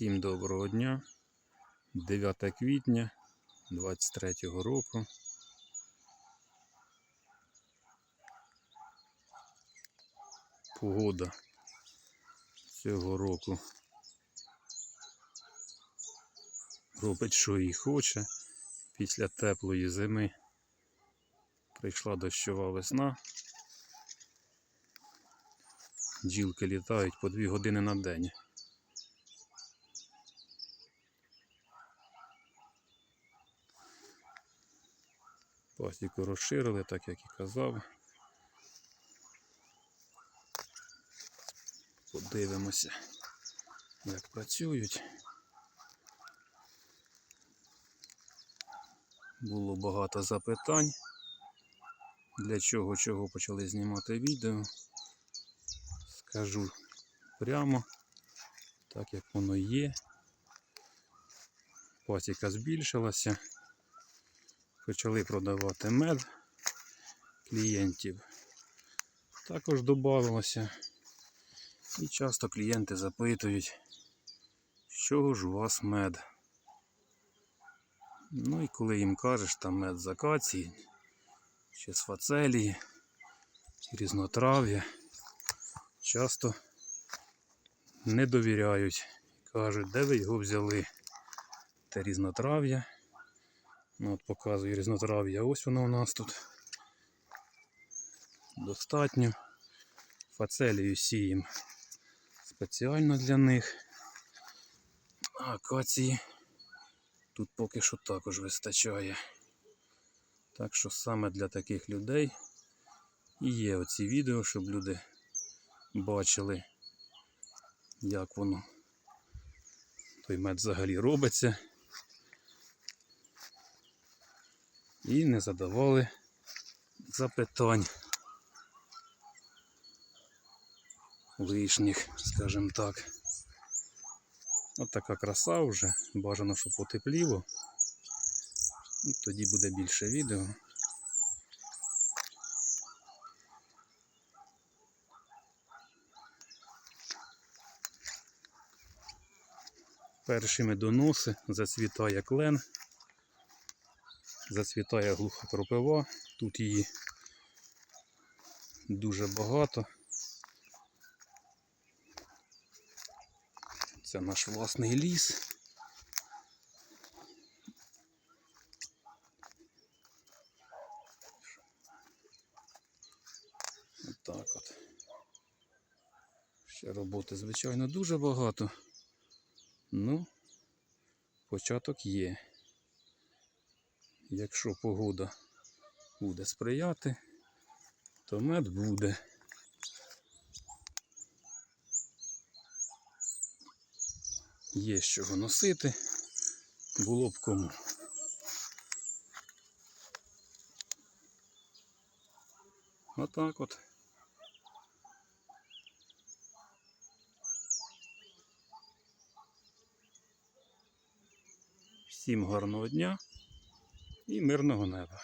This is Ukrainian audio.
Всім доброго дня. 9 квітня 23 року. Погода цього року робить, що і хоче. Після теплої зими прийшла дощова весна. Джілки літають по 2 години на день. Пасіку розширили, так як і казав. Подивимося, як працюють. Було багато запитань. Для чого чого почали знімати відео. Скажу прямо, так як воно є. Пасіка збільшилася. Почали продавати мед клієнтів. Також додавалося. І часто клієнти запитують, з чого ж у вас мед. Ну і коли їм кажеш, там мед з акації, чи з фацелії, чи різнотрав'я, часто не довіряють. Кажуть, де ви його взяли? Те різнотрав'я. Ну, от показую різнотрав'я. Ось воно у нас тут. Достатньо. Фацелію сіємо спеціально для них. А акації тут поки що також вистачає. Так що саме для таких людей і є оці відео, щоб люди бачили, як воно той мед взагалі робиться. І не задавали запитань лишніх, скажімо так. От така краса вже. Бажано, щоб потепліло. Ну, Тоді буде більше відео. Перші медоноси зацвітає клен, зацвітає глуха кропива. Тут її дуже багато. Це наш власний ліс. Отак от. Ще роботи, звичайно, дуже багато. Ну, початок є. Якщо погода буде сприяти, то мед буде. Є з чого носити, було б кому. Отак от. Всім гарного дня і мирного неба.